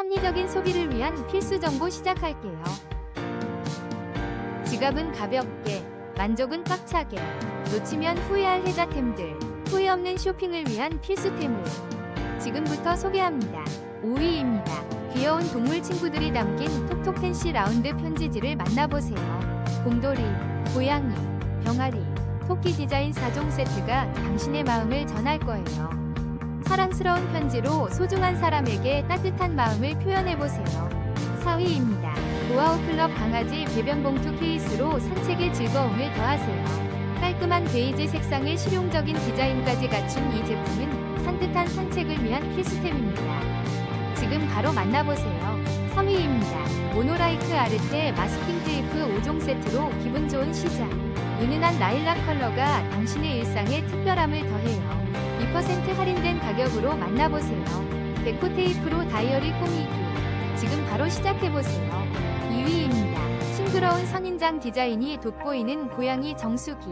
합리적인 소비를 위한 필수 정보 시작할게요. 지갑은 가볍게, 만족은 꽉차게, 놓치면 후회할 혜자템들, 후회 없는 쇼핑을 위한 필수템을 지금부터 소개합니다. 5위입니다. 귀여운 동물 친구들이 담긴 톡톡 펜시 라운드 편지지를 만나보세요. 곰돌이, 고양이, 병아리, 토끼 디자인 4종 세트가 당신의 마음을 전할 거예요. 사랑스러운 편지로 소중한 사람에게 따뜻한 마음을 표현해보세요. 4위입니다. 고아우 클럽 강아지 배변 봉투 케이스로 산책의 즐거움을 더하세요. 깔끔한 베이지 색상의 실용적인 디자인까지 갖춘 이 제품은 산뜻한 산책을 위한 필수템입니다. 지금 바로 만나보세요. 3위입니다. 모노라이크 아르테 마스킹 테이프 5종 세트로 기분 좋은 시작. 은은한 라일락 컬러가 당신의 일상에 특별함을 더해요. 2% 할인된 가격으로 만나보세요. 데코 테이프로 다이어리 꾸미기. 지금 바로 시작해보세요. 2위입니다. 싱그러운 선인장 디자인이 돋보이는 고양이 정수기.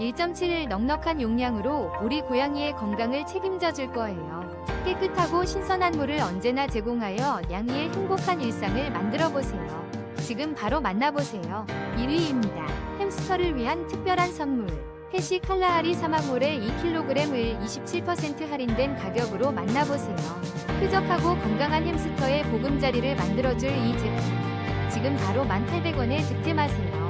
1.7 넉넉한 용량으로 우리 고양이의 건강을 책임져 줄 거예요. 깨끗하고 신선한 물을 언제나 제공하여 양이의 행복한 일상을 만들어 보세요. 지금 바로 만나보세요. 1위입니다. 햄스터를 위한 특별한 선물. 해시 칼라하리 사막몰의 2kg을 27% 할인된 가격으로 만나보세요. 쾌적하고 건강한 햄스터의 보금자리를 만들어줄 이 제품. 지금 바로 1,800원에 득템하세요.